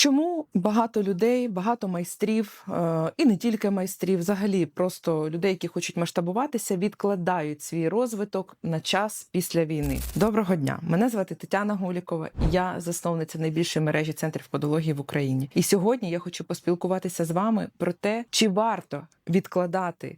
Чому багато людей, багато майстрів, е, і не тільки майстрів, взагалі просто людей, які хочуть масштабуватися, відкладають свій розвиток на час після війни? Доброго дня! Мене звати Тетяна Голікова, і я засновниця найбільшої мережі центрів подології в Україні. І сьогодні я хочу поспілкуватися з вами про те, чи варто відкладати.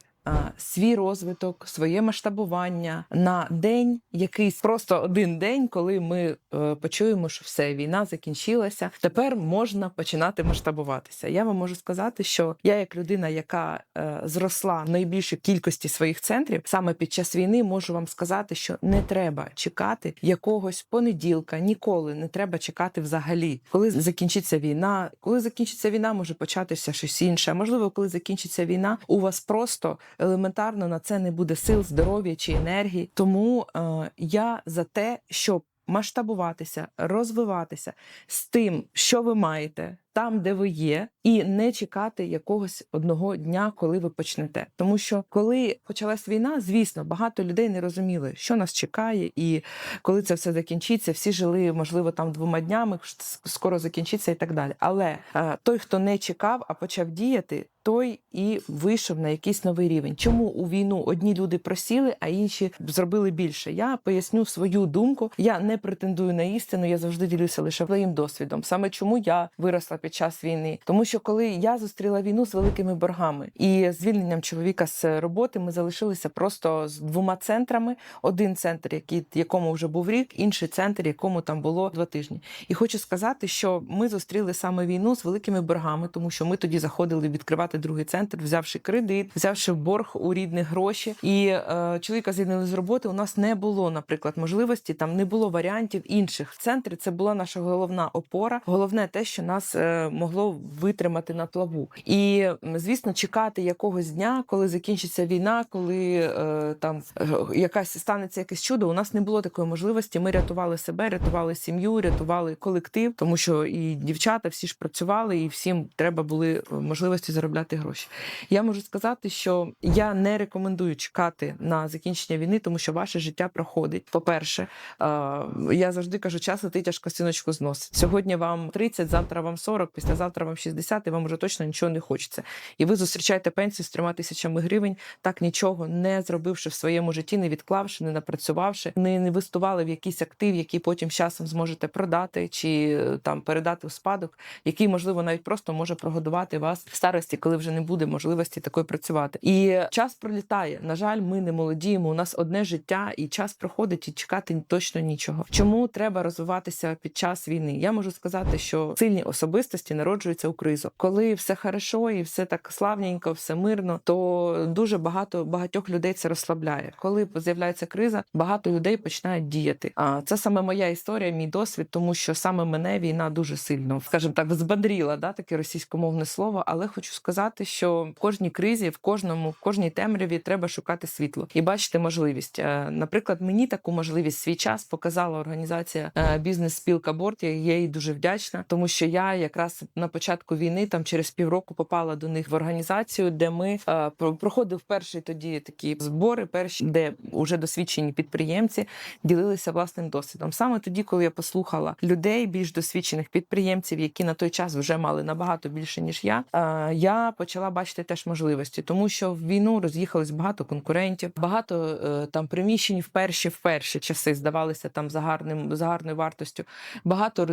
Свій розвиток, своє масштабування на день, якийсь просто один день, коли ми е, почуємо, що все, війна закінчилася. Тепер можна починати масштабуватися. Я вам можу сказати, що я, як людина, яка е, зросла в найбільшій кількості своїх центрів, саме під час війни, можу вам сказати, що не треба чекати якогось понеділка, ніколи не треба чекати взагалі, коли закінчиться війна. Коли закінчиться війна, може початися щось інше. Можливо, коли закінчиться війна, у вас просто елементарно на це не буде сил, здоров'я чи енергії. Тому е, я за те, щоб масштабуватися, розвиватися з тим, що ви маєте. Там, де ви є, і не чекати якогось одного дня, коли ви почнете. Тому що коли почалась війна, звісно, багато людей не розуміли, що нас чекає, і коли це все закінчиться, всі жили, можливо, там двома днями, скоро закінчиться і так далі. Але е, той, хто не чекав, а почав діяти, той і вийшов на якийсь новий рівень. Чому у війну одні люди просіли, а інші зробили більше? Я поясню свою думку. Я не претендую на істину, я завжди ділюся лише своїм досвідом. Саме чому я виросла під час війни, тому що коли я зустріла війну з великими боргами і звільненням чоловіка з роботи, ми залишилися просто з двома центрами: один центр, який якому вже був рік, інший центр, якому там було два тижні. І хочу сказати, що ми зустріли саме війну з великими боргами, тому що ми тоді заходили відкривати другий центр, взявши кредит, взявши борг у рідних гроші. І е, чоловіка звільнили з роботи. У нас не було, наприклад, можливості, там не було варіантів інших. Центри це була наша головна опора, головне те, що нас е, могло витримати на плаву. І звісно, чекати якогось дня, коли закінчиться війна, коли е, там е, якась станеться якесь чудо. У нас не було такої можливості. Ми рятували себе, рятували сім'ю, рятували колектив, тому що і дівчата всі ж працювали, і всім треба були е, можливості заробляти гроші. Я можу сказати, що я не рекомендую чекати на закінчення війни, тому що ваше життя проходить. По-перше, е, я завжди кажу, час летить, аж костіночку зносить. Сьогодні вам 30, завтра вам 40, післязавтра вам 60, і вам вже точно нічого не хочеться. І ви зустрічаєте пенсію з трьома тисячами гривень, так нічого не зробивши в своєму житті, не відклавши, не напрацювавши, не інвестували в якийсь актив, який потім часом зможете продати чи е, там передати в спадок, який можливо навіть просто може прогодувати вас в старості, коли вже не буде можливості такої працювати. І час пролітає. На жаль, ми не молодіємо. У нас одне життя, і час проходить, і чекати точно нічого. Чому треба розвиватися під час війни? Я можу сказати, що сильні особистості народжуються у кризу. Коли все хорошо і все так славненько, все мирно, то дуже багато багатьох людей це розслабляє. Коли з'являється криза, багато людей починають діяти. А це саме моя історія, мій досвід, тому що саме мене війна дуже сильно, скажімо так, збадріла, да, таке російськомовне слово. Але хочу сказати, що в кожній кризі, в кожному, в кожній темряві треба шукати світло і бачити можливість. Е, Наприклад, мені таку можливість свій час показала організація е, бізнес-спілка Борт. Я їй дуже вдячна, тому що я якраз на початку війни, там через півроку, попала до них в організацію, де ми е, проходив перший тоді такі збори, перші, де вже досвідчені підприємці ділилися власним досвідом. Саме тоді, коли я послухала людей, більш досвідчених підприємців, які на той час вже мали набагато більше ніж я, е, я почала бачити теж можливості, тому що в війну роз'їхалось багато конкурентів, багато е, там приміщень в перші в перші часи здавалися там за гарним за гарною вартостю. Багато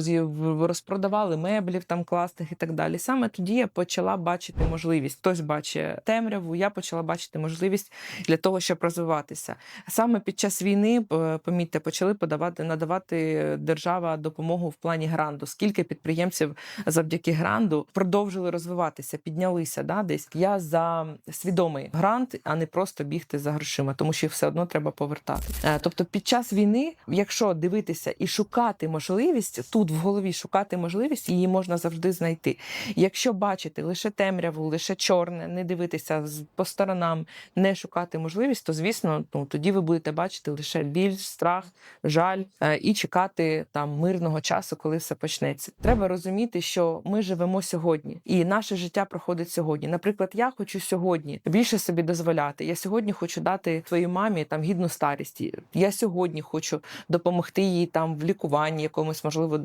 розпродавали меблів там класних і так далі. Саме тоді я почала бачити можливість. Хтось бачить темряву, я почала бачити можливість для того, щоб розвиватися. Саме під час війни, е, помітьте, почали подавати надавати держава допомогу в плані гранду. Скільки підприємців завдяки гранду продовжили розвиватися, піднялися да, десь. Я за свідомий грант, а не просто бігти за грошима, тому що їх все одно треба повертати. Е, Тобто, під час війни, якщо дивитися і шукати можливість, тут в голові шукати можливість, її можна завжди знайти. Якщо бачити лише темряву, лише чорне, не дивитися по сторонам, не шукати можливість, то звісно, ну тоді ви будете бачити лише біль, страх, жаль е, і чекати там мирного часу, коли все почнеться. Треба розуміти, що ми живемо сьогодні, і наше життя проходить сьогодні. Наприклад, я хочу сьогодні більше собі дозволяти. Я сьогодні хочу дати твоїй мамі там гідну старість. Я сьогодні хочу допомогти їй там в лікуванні якомусь, можливо,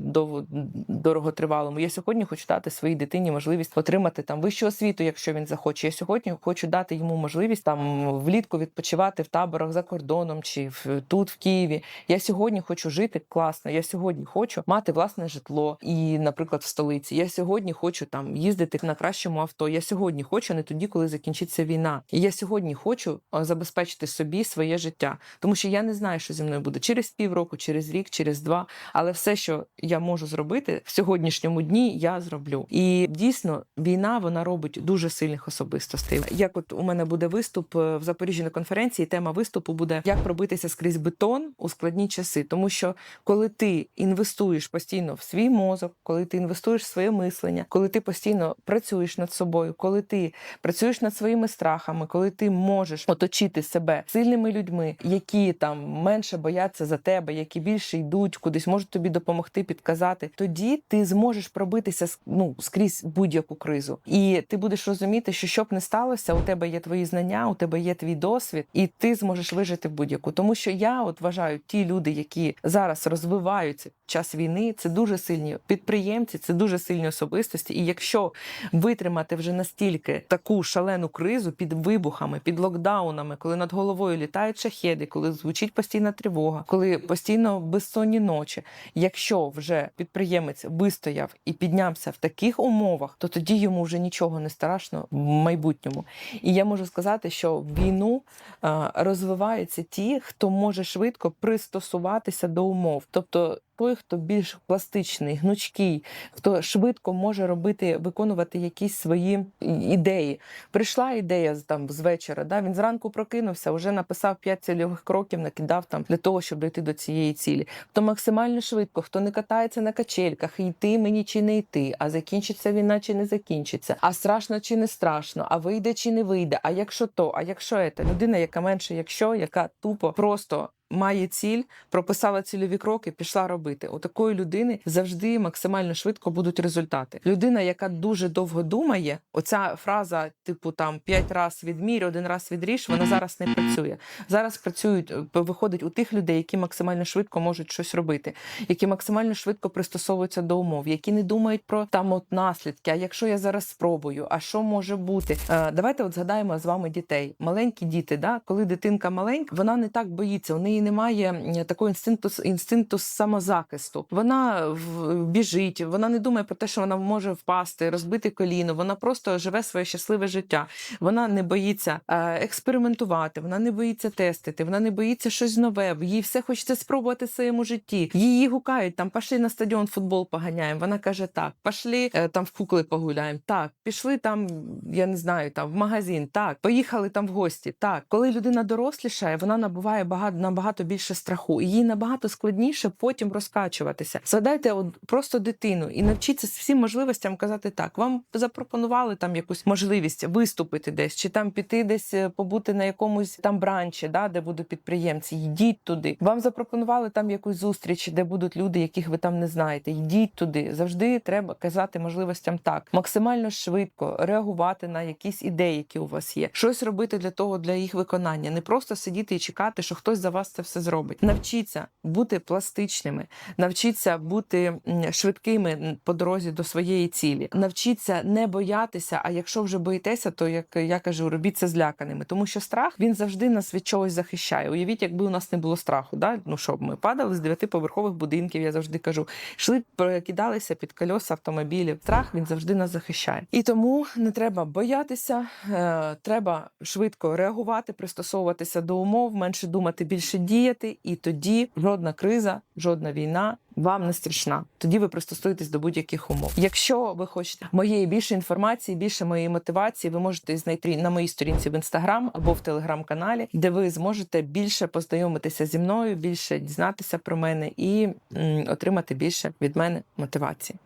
дороготривалому. Я сьогодні сьогодні хочу дати своїй дитині можливість отримати там вищу освіту, якщо він захоче. Я сьогодні хочу дати йому можливість там влітку відпочивати в таборах за кордоном чи в тут, в Києві. Я сьогодні хочу жити класно. Я сьогодні хочу мати власне житло і, наприклад, в столиці. Я сьогодні хочу там їздити на кращому авто. Я сьогодні хочу не тоді, коли закінчиться війна. І я сьогодні хочу забезпечити собі своє життя, тому що я не знаю, що зі мною буде через півроку, через рік, через два. Але все, що я можу зробити в сьогоднішньому дні, я зроблю. І дійсно, війна вона робить дуже сильних особистостей. Як от у мене буде виступ е, в Запоріжжі на конференції, тема виступу буде як пробитися скрізь бетон у складні часи, тому що коли ти інвестуєш постійно в свій мозок, коли ти інвестуєш в своє мислення, коли ти постійно працюєш над собою, коли ти працюєш над своїми страхами, коли ти можеш оточити себе сильними людьми, які там менше бояться за тебе, які більше йдуть кудись, можуть тобі допомогти, підказати, тоді ти зможеш пробитися с- ну, скрізь будь-яку кризу. І ти будеш розуміти, що щоб не сталося, у тебе є твої знання, у тебе є твій досвід, і ти зможеш вижити в будь-яку. Тому що я от вважаю, ті люди, які зараз розвиваються в час війни, це дуже сильні підприємці, це дуже сильні особистості. І якщо витримати вже настільки таку шалену кризу під вибухами, під локдаунами, коли над головою літають шахеди, коли звучить постійна тривога, коли постійно безсонні ночі. Якщо вже підприємець вистояв і піднявся в таких умовах, то тоді йому вже нічого не страшно в майбутньому. І я можу сказати, що в війну е, розвиваються ті, хто може швидко пристосуватися до умов, тобто. Той, хто більш пластичний, гнучкий, хто швидко може робити, виконувати якісь свої ідеї. Прийшла ідея там з вечора. Да? Він зранку прокинувся, вже написав п'ять цільових кроків, накидав там для того, щоб дойти до цієї цілі. Хто максимально швидко, хто не катається на качельках, йти мені чи не йти, а закінчиться війна чи не закінчиться, а страшно чи не страшно, а вийде чи не вийде. А якщо то, а якщо це людина, яка менше, якщо яка тупо просто. Має ціль, прописала цільові кроки, пішла робити. У такої людини завжди максимально швидко будуть результати. Людина, яка дуже довго думає, оця фраза, типу там п'ять раз відмір, один раз відріж, вона зараз не працює. Зараз працюють, е, виходить у тих людей, які максимально швидко можуть щось робити, які максимально швидко пристосовуються до умов, які не думають про там от наслідки. А якщо я зараз спробую, а що може бути? Е, давайте от згадаємо з вами дітей. Маленькі діти, да, коли дитинка маленька, вона не так боїться, у неї немає м, такого інстинкту інстинкту самозахисту. Вона біжить, вона не думає про те, що вона може впасти, розбити коліно. Вона просто живе своє щасливе життя. Вона не боїться е, експериментувати, вона не боїться тестити, вона не боїться щось нове. Їй все хочеться спробувати в своєму житті. Її гукають там, пішли на стадіон футбол поганяємо. Вона каже: так, пішли е, там в кукли погуляємо. Так, пішли там, я не знаю, там в магазин. Так, поїхали там в гості. Так, коли людина дорослішає, вона набуває багато набагато більше страху, і їй набагато складніше потім розкачуватися. Згадайте, от просто дитину і навчіться всім можливостям казати так. Вам запропонували там якусь можливість виступити десь, чи там піти десь е, побути на якомусь там бранчі, да, де будуть підприємці. Йдіть туди. Вам запропонували там якусь зустріч, де будуть люди, яких ви там не знаєте. Йдіть туди. Завжди треба казати можливостям так, максимально швидко реагувати на якісь ідеї, які у вас є. Щось робити для того, для їх виконання. Не просто сидіти і чекати, що хтось за вас це все зробить. Навчіться бути пластичними, навчіться бути швидкими по дорозі до своєї цілі. Навчіться не боятися. А якщо вже боїтеся, то як я кажу, робіть це зляканими, тому що страх він завжди нас від чогось захищає. Уявіть, якби у нас не було страху, да? ну що ми падали з дев'ятиповерхових будинків. Я завжди кажу, йшли, кидалися під кольоса автомобілів. Страх він завжди нас захищає. І тому не треба боятися, е, треба швидко реагувати, пристосовуватися до умов, менше думати, більше діяти, і тоді жодна криза, жодна війна вам не страшна. Тоді ви пристосуєтесь до будь-яких умов. Якщо ви хочете моєї більше інформації, більше моєї мотивації, ви можете знайти на моїй сторінці в інстаграм або в телеграм-каналі, де ви зможете більше познайомитися зі мною, більше дізнатися про мене і м, отримати більше від мене мотивації.